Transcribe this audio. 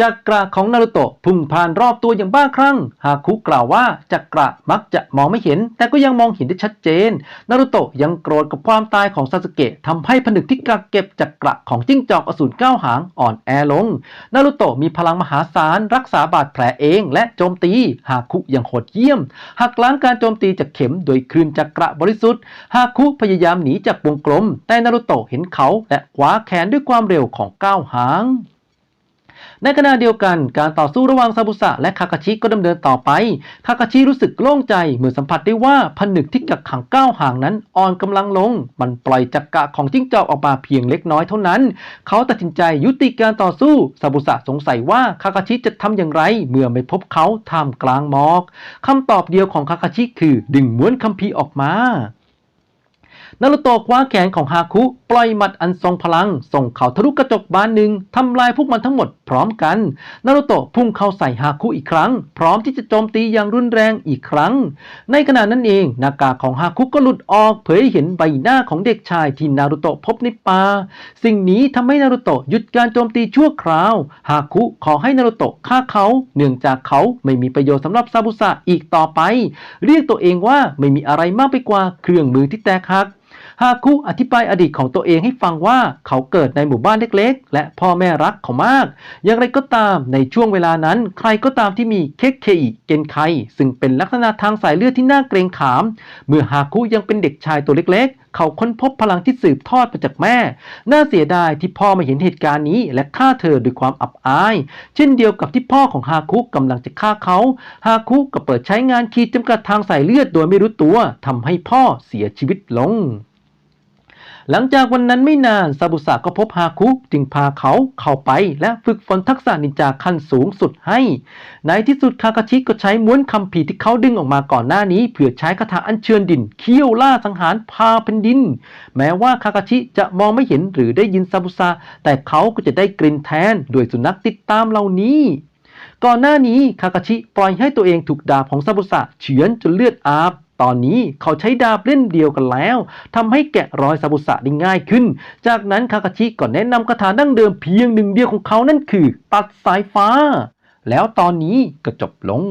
จักระของนารุโตะพุ่งผ่านรอบตัวอย่างบ้าคลั่ง ฮาคุกล่าวว่าจักระมักจะมองไม่เห็น แต่ก็ยังมองเห็นได้ชัดเจน นารุโตะยังโกรธกับความตายของซาสึเกะทำให้ผนึกที่กักเก็บจักระของจิ้งจอกอสูรเก้าหางอ่อนแอลง นารุโตะมีพลังมหาศาลรักษาบาดแผลเองและโจมตี ฮาคุอยังโหดเยี่ยม หักล้างการโจมตีจากเข็มโดยคืนจักระบริสุทธิ์ ฮาคุพยายามหนีจากวงกลม แต่นารุโตะเห็นเขาและคว้าแขนด้วยความเร็วของก้าวหาง ในขณะเดียวกันการต่อสู้ระหว่างซาบุสะและคาคาชิก็ดำเนินต่อไป คาคาชิรู้สึกโล่งใจเมื่อสัมผัสได้ว่าผนึกที่กักขังก้าวห่างนั้นอ่อนกำลังลง มันปล่อยจักระของจิ้งจอกออกมาเพียงเล็กน้อยเท่านั้น เขาตัดสินใจยุติการต่อสู้ซาบุสะสงสัยว่าคาคาชิจะทำอย่างไร เมื่อไม่พบเขาท่ามกลางหมอกคำตอบเดียวของคาคาชิคือดึงม้วนคัมภีร์ออกมานารุโตะคว้าแขนของฮาคุ ปล่อยหมัดอันทรงพลัง ส่งเขาทะลุกระจกบานหนึ่งทำลายพวกมันทั้งหมดพร้อมกัน นารุโตะพุ่งเข้าใส่ฮาคุอีกครั้ง พร้อมที่จะโจมตีอย่างรุนแรงอีกครั้ง ในขณะนั้นเองหน้ากากของฮาคุก็หลุดออกเผยให้เห็นใบหน้าของเด็กชายที่นารุโตะพบในป่า สิ่งนี้ทำให้นารุโตะหยุดการโจมตีชั่วคราวฮาคุขอให้นารุโตะฆ่าเขา เนื่องจากเขาไม่มีประโยชน์สำหรับซาบุสะอีกต่อไป เรียกตัวเองว่าไม่มีอะไรมากไปกว่าเครื่องมือที่แตกหัก ฮาคุอธิบายอดีตของตัวเองให้ฟังว่าเขาเกิดในหมู่บ้านเล็กๆ และพ่อแม่รักเขามาก อย่างไรก็ตามในช่วงเวลานั้น ใครก็ตามที่มีเคเคอิเกนไคซึ่งเป็นลักษณะทางสายเลือดที่น่าเกรงขาม เมื่อฮาคุยังเป็นเด็กชายตัวเล็กๆ เขาค้นพบพลังที่สืบทอดมาจากแม่ น่าเสียดายที่พ่อมาเห็นเหตุการณ์นี้และฆ่าเธอด้วยความอับอาย เช่นเดียวกับที่พ่อของฮาคุกำลังจะฆ่าเขา ฮาคุก็เปิดใช้งานขีดจำกัดทางสายเลือดโดยไม่รู้ตัวทำให้พ่อเสียชีวิตลง หลังจากวันนั้นไม่นานซาบุสะก็พบฮาคุจึงพาเขาเข้าไปและฝึกฝนทักษะนินจาขั้นสูงสุดให้ ในที่สุดคาคาชิก็ใช้ม้วนคำผีที่เขาดึงออกมาก่อนหน้านี้เพื่อใช้คาถาอัญเชิญดินเคี่ยวล่าสังหารพาแผ่นดิน แม้ว่าคาคาชิจะมองไม่เห็นหรือได้ยินซาบุสะแต่เขาก็จะได้กลิ่นแทนด้วยสุนัขติดตามเหล่านี้ก่อนหน้านี้คาคาชิปล่อยให้ตัวเองถูกดาบของซาบุสะเฉือนจนเลือดอาบ ตอนนี้เขาใช้ดาบเล่นเดียวกันแล้วทำให้แกะรอยซาบุสะได้ง่ายขึ้น จากนั้นคาคาชิก็แนะนำคาถาดั้งเดิมเพียงหนึ่งเดียวของเขานั่นคือ ตัดสายฟ้า แล้วตอนนี้ก็จบลง